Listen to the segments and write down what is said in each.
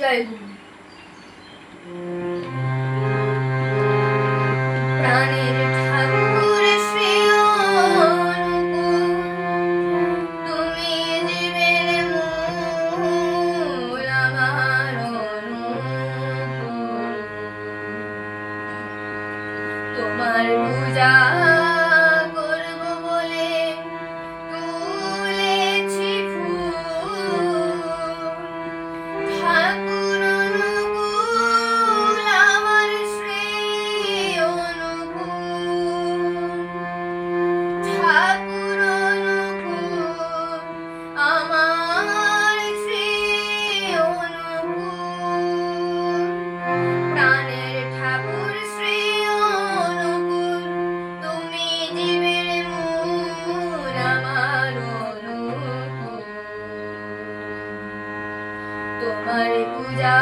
জয় গুরু। প্রাণের ঠাকুর শ্রী তুমি জীবের মূল আমার তোমার পূজা তোমার পূজা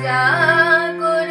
ঠাকুর